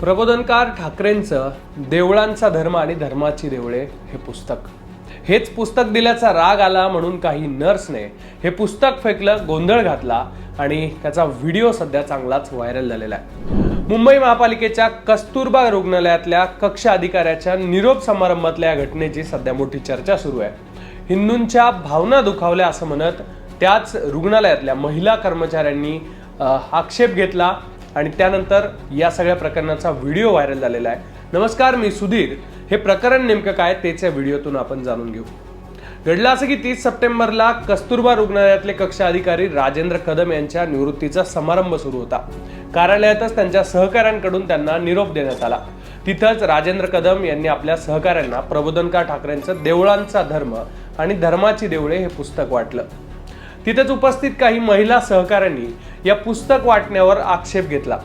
प्रबोधनकार ठाकरेंचं देवळांचा धर्म आणि धर्माची देवळे हे पुस्तक. हेच पुस्तक दिल्याचा राग आला म्हणून काही नर्सने हे पुस्तक फेकलं गोंधळ घातला आणि त्याचा व्हिडिओ सध्या चांगलाच व्हायरल झालेला आहे. मुंबई महापालिकेच्या कस्तुरबा रुग्णालयातल्या कक्ष अधिकाऱ्याच्या निरोप समारंभातल्या या घटनेची सध्या मोठी चर्चा सुरू आहे. हिंदूंच्या भावना दुखावल्या असं म्हणत त्याच रुग्णालयातल्या महिला कर्मचाऱ्यांनी आक्षेप घेतला आणि त्यानंतर या सगळ्या प्रकरणाचा व्हिडिओ व्हायरल झालेला आहे. नमस्कार मी सुधीर. हे प्रकरण नेमकं काय तेच या व्हिडिओतून आपण जाणून घेऊ. घडलं असं की तीस सप्टेंबरला कस्तुरबा रुग्णालयातले कक्ष अधिकारी राजेंद्र कदम यांच्या निवृत्तीचा समारंभ सुरू होता. कार्यालयातच त्यांच्या सहकाऱ्यांकडून त्यांना निरोप देण्यात आला. तिथंच राजेंद्र कदम यांनी आपल्या सहकाऱ्यांना प्रबोधनकार ठाकरेंचं देवळांचा धर्म आणि धर्माची देवळे हे पुस्तक वाटलं. तिथेच उपस्थित काही महिला सहकाऱ्यांनी या पुस्तक वाटण्यावर आक्षेप घेतला.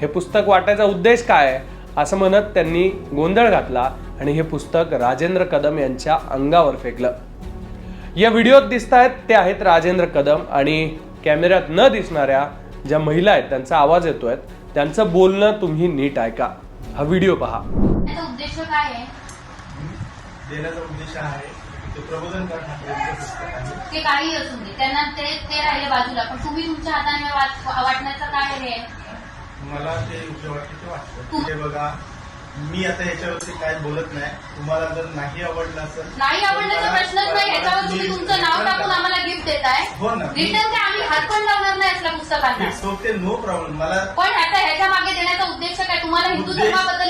हे पुस्तक वाटायचा उद्देश काय आहे? असं म्हणत त्यांनी गोंधळ घातला आणि हे पुस्तक राजेंद्र कदम यांच्या अंगावर फेकलं. या व्हिडिओत दिसत आहेत ते आहेत राजेंद्र कदम आणि कॅमेऱ्यात न दिसणाऱ्या ज्या महिला आहेत त्यांचा आवाज येतोय त्यांचं बोलणं तुम्ही नीट ऐका. हा व्हिडिओ पहा. त्याचा उद्देश काय आहे? देण्याचा उद्देश आहे ते ते काही असू दे. त्यांना ते ते राहिले बाजूला. पण तुम्ही तुमच्या हाताने वाटण्याचं काय हे मला ते योग्य वाटते ते वाटतं. ते बघा मी आता याच्यावरती काय बोलत नाही. तुम्हाला जर नाही आवडलं असेल नाही आवडण्याचा तर प्रश्नच नाही. ह्याच्यावर तुम्ही तुमचं नाव टाकून. आम्हाला गिफ्ट देताय. हो ना. रिटर्न काय? आम्ही हात पण लावणार नाही असल्या पुस्तकांना. It's okay, no problem. मला पण ह्याचा ह्याच्या मागे देण्याचा उद्देश काय? तुम्हाला हिंदू धर्माबद्दल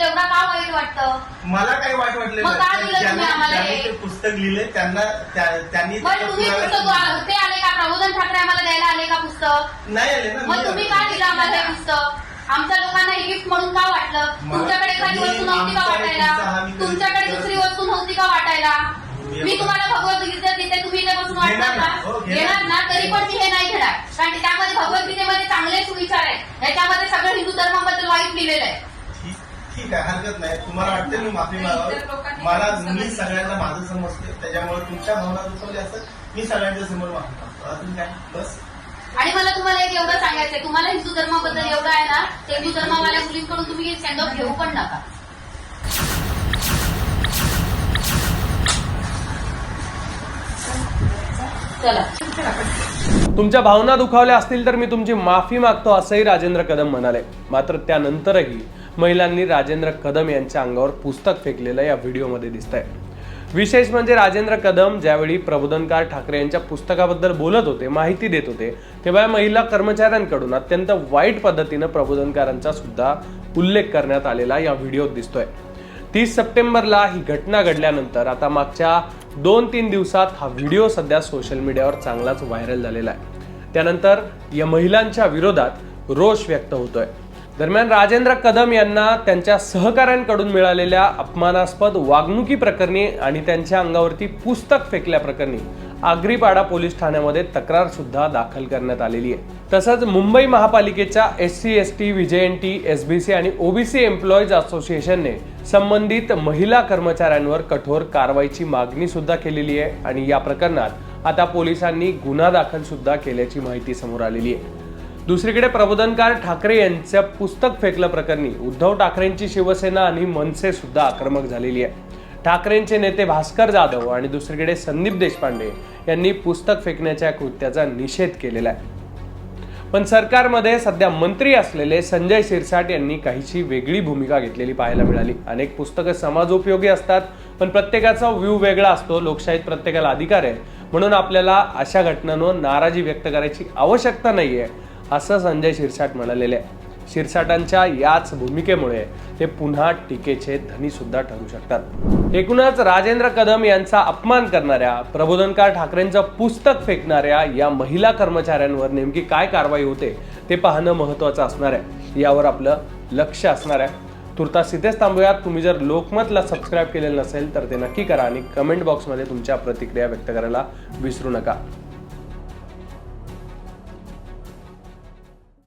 वाईट वाटतं? मला काही वाईट मग काय. दिलं तुम्ही आम्हाला? हे? ते पुस्तक लिहिले त्यांना त्या- त्यांनी तुम्ही पुस्तक ते आले का? प्रबोधन ठाकरे आम्हाला द्यायला आले का पुस्तक? नाही आले ना मग मी तुम्ही आलो. का दिलं आम्हाला हे पुस्तक? आमच्या लोकांना हे गिफ्ट म्हणून का वाटलं? मला- तुमच्याकडे एखादी मी- वस्तू नव्हती का आमचा वाटायला? तुमचा हा मी कधी- तुमच्याकडे दुसरी वस्तू नव्हती का वाटायला? मी- मी तुम्हाला भगवद्गीता देते तुम्ही इथे बसून घेणार वाटणार ना. हो, का घेणार. घेणार ना तरी पण मी हे नाही घेणार. कारण की त्यामध्ये भगवद्गीतेमध्ये चांगले सुविचार आहेत. याच्यामध्ये सगळं हिंदू धर्माबद्दल वाईट लिहिलेलं आहे. आहे हरकत नाही. तुम्हाला वाटते मी माफी मागावं? मला मी सगळ्यांना माझं समजते त्याच्यामुळे तुमच्या भावना दुखवल्या असतात मी सगळ्यांच्या समोर माफी मागतो. अजून काय? बस. आणि मला तुम्हाला एक एवढं सांगायचंय. तुम्हाला हिंदू धर्माबद्दल एवढं आहे ना ते हिंदू धर्मावाल्या मुलींकडून तुम्ही सेंड ऑफ घेऊ पण नका. चला. तुमच्या भावना दुखावल्या असतील तर मी तुमची माफी मागतो असंही राजेंद्र कदम म्हणाले. मात्र त्यानंतरही महिलांनी राजेंद्र कदम यांच्या अंगावर पुस्तक फेकलेलं या व्हिडिओमध्ये दिसत आहे विशेष म्हणजे राजेंद्र कदम ज्यावेळी प्रबोधनकार ठाकरे यांच्या पुस्तकाबद्दल बोलत होते माहिती देत होते तेव्हा महिला कर्मचाऱ्यांकडून अत्यंत वाईट पद्धतीनं प्रबोधनकारांचा सुद्धा उल्लेख करण्यात आलेला या व्हिडिओत दिसतोय. तीस सप्टेंबरला ही घटना घडल्यानंतर आता मागच्या दोन तीन दिवसात हा व्हिडिओ सध्या सोशल मीडियावर चांगलाच व्हायरल झालेला आहे. त्यानंतर या महिलांच्या विरोधात रोष व्यक्त होतोय. दरम्यान राजेंद्र कदम यांना त्यांच्या सहकाऱ्यांकडून मिळालेल्या अपमानास्पद वागणुकी प्रकरणी आणि त्यांच्या अंगावरती पुस्तक फेकल्याप्रकरणी आग्रीपाडा पोलीस ठाण्यामध्ये तक्रार सुद्धा दाखल करण्यात आलेली आहे. तसंच मुंबई महापालिकेच्या S C S T VJNT S B C आणि ओबीसी एम्प्लॉईज असोसिएशनने संबंधित महिला कर्मचाऱ्यांवर कठोर कारवाईची मागणी सुद्धा केलेली आहे आणि या प्रकरणात आता पोलिसांनी गुन्हा दाखल सुद्धा केल्याची माहिती समोर आलेली आहे. दुसरीकडे प्रबोधनकार ठाकरे यांच्या पुस्तक फेकलं प्रकरणी उद्धव ठाकरेंची शिवसेना आणि मनसे सुद्धा आक्रमक झालेली आहे. ठाकरेंचे नेते भास्कर जाधव आणि दुसरीकडे संदीप देशपांडे यांनी पुस्तक फेकण्याच्या कृत्याचा निषेध केलेला आहे. पण सरकारमध्ये सध्या मंत्री असलेले संजय शिरसाट यांनी काहीशी वेगळी भूमिका घेतलेली पाहायला मिळाली. अनेक पुस्तकं समाजोपयोगी असतात पण प्रत्येकाचा व्ह्यू वेगळा असतो लोकशाहीत प्रत्येकाला अधिकार आहे. म्हणून आपल्याला अशा घटनांवर नाराजी व्यक्त करायची आवश्यकता नाहीये. असं संजय शिरसाट म्हणालेले आहे. शिरसाटांच्या याच भूमिकेमुळे ते पुन्हा टीकेचे धनी सुद्धा ठरू शकतात. एकूणच राजेंद्र कदम यांचा अपमान करणाऱ्या प्रबोधनकार ठाकरेंचं पुस्तक फेकणाऱ्या या महिला कर्मचाऱ्यांवर नेमकी काय कारवाई होते ते पाहणं महत्वाचं असणार आहे. यावर आपलं लक्ष असणार आहे. तुर्तास इथेच थांबूयात. तुम्ही जर लोकमतला सबस्क्राईब केलेलं नसेल तर ते नक्की करा आणि कमेंट बॉक्समध्ये तुमच्या प्रतिक्रिया व्यक्त करायला विसरू नका.